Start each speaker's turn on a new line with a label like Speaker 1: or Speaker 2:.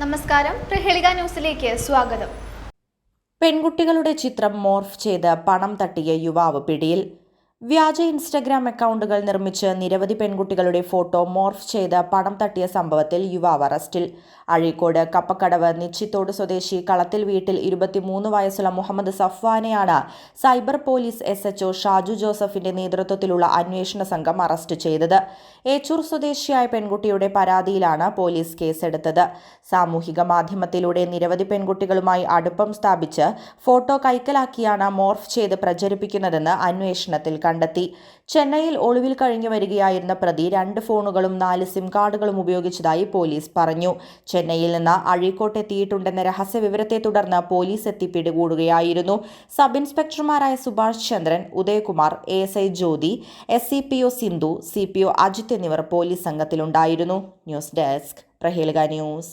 Speaker 1: നമസ്കാരം. പ്രഹേളിക ന്യൂസിലേക്ക് സ്വാഗതം.
Speaker 2: പെൺകുട്ടികളുടെ ചിത്രം മോർഫ് ചെയ്ത് പണം തട്ടിയ യുവാവ് പിടിയിൽ വ്യാജ ഇൻസ്റ്റഗ്രാം അക്കൗണ്ടുകൾ നിർമ്മിച്ച് നിരവധി പെൺകുട്ടികളുടെ ഫോട്ടോ മോർഫ് ചെയ്ത് പണം തട്ടിയ സംഭവത്തിൽ യുവാവ് അറസ്റ്റിൽ. അഴീക്കോട് കപ്പക്കടവ് നിച്ചിത്തോട് സ്വദേശി കളത്തിൽ വീട്ടിൽ ഇരുപത്തിമൂന്ന് വയസ്സുള്ള Muhammad സഫ്വാനെയാണ് cyber police S H O Shaju ജോസഫിന്റെ നേതൃത്വത്തിലുള്ള അന്വേഷണ സംഘം അറസ്റ്റ് ചെയ്തത്. ഏച്ചൂർ സ്വദേശിയായ പെൺകുട്ടിയുടെ പരാതിയിലാണ് പോലീസ് കേസെടുത്തത്. സാമൂഹിക മാധ്യമത്തിലൂടെ നിരവധി പെൺകുട്ടികളുമായി അടുപ്പം സ്ഥാപിച്ച് ഫോട്ടോ കൈക്കലാക്കിയാണ് മോർഫ് ചെയ്ത് പ്രചരിപ്പിക്കുന്നതെന്ന് അന്വേഷണത്തിൽ കണ്ടെത്തി. ചെന്നൈയിൽ ഒളിവിൽ കഴിഞ്ഞു വരികയായിരുന്ന പ്രതി രണ്ട് ഫോണുകളും നാല് സിം കാർഡുകളും ഉപയോഗിച്ചതായി പോലീസ് പറഞ്ഞു. ചെന്നൈയിൽ നിന്ന് അഴീക്കോട്ട് എത്തിയിട്ടുണ്ടെന്ന രഹസ്യ വിവരത്തെ തുടർന്ന് പോലീസ് എത്തി പിടികൂടുകയായിരുന്നു. Sub ഇൻസ്പെക്ടർമാരായ Subhash Chandran Udayakumar A S I Jyothi S C P O Sindhu C P O Ajith എന്നിവർ police സംഘത്തിലുണ്ടായിരുന്നു. News desk Prahelika news.